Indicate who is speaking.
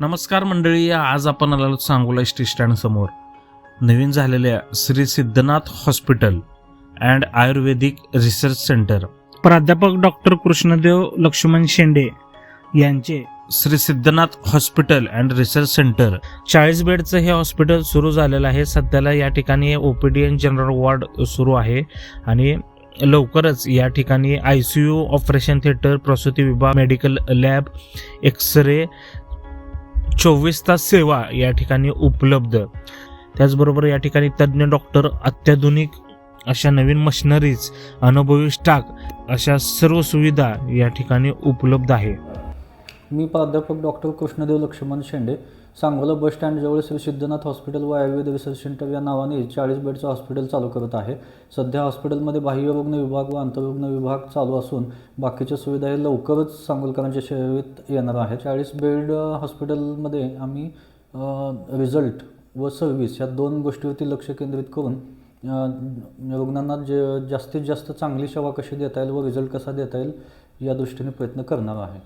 Speaker 1: नमस्कार मंडळी आज आपण आलो सांगोला एस टी समोर. नवीन झालेल्या Shri Siddhanath hospital and ayurvedic research centre.
Speaker 2: प्राध्यापक डॉक्टर कृष्णदेव लक्ष्मण शेंडे यांचे
Speaker 1: Shri Siddhanath hospital and research centre.
Speaker 2: चाळीस बेडचं हे हॉस्पिटल सुरू झालेलं आहे. सध्याला या ठिकाणी ओपीडी अँड जनरल वॉर्ड सुरू आहे आणि लवकरच या ठिकाणी I C U operation theatre प्रसूती विभाग मेडिकल लॅब एक्सरे चोवीस तास सेवा या ठिकाणी उपलब्ध. त्याचबरोबर या ठिकाणी तज्ज्ञ डॉक्टर अत्याधुनिक अशा नवीन मशिनरीज अनुभवी स्टाक अशा सर्व सुविधा या ठिकाणी उपलब्ध आहे.
Speaker 3: मी प्राध्यापक डॉक्टर कृष्णदेव लक्ष्मण शेंडे सांगोला बस स्टँडजवळ श्री सिद्धनाथ हॉस्पिटल व आयुर्वेद रिसर्च सेंटर या नावाने चाळीस बेडचं हॉस्पिटल चालू करत आहे. सध्या हॉस्पिटलमध्ये बाह्यरुग्ण विभाग व आंतररुग्ण विभाग चालू असून बाकीच्या सुविधा हे लवकरच सांगोलकरांच्या सेवेत येणार आहे. चाळीस बेड हॉस्पिटलमध्ये आम्ही रिझल्ट व सर्व्हिस या दोन गोष्टीवरती लक्ष केंद्रित करून रुग्णांना जे जास्तीत जास्त चांगली सेवा कशी देता येईल व रिझल्ट कसा देता येईल या दृष्टीने प्रयत्न करणार आहे.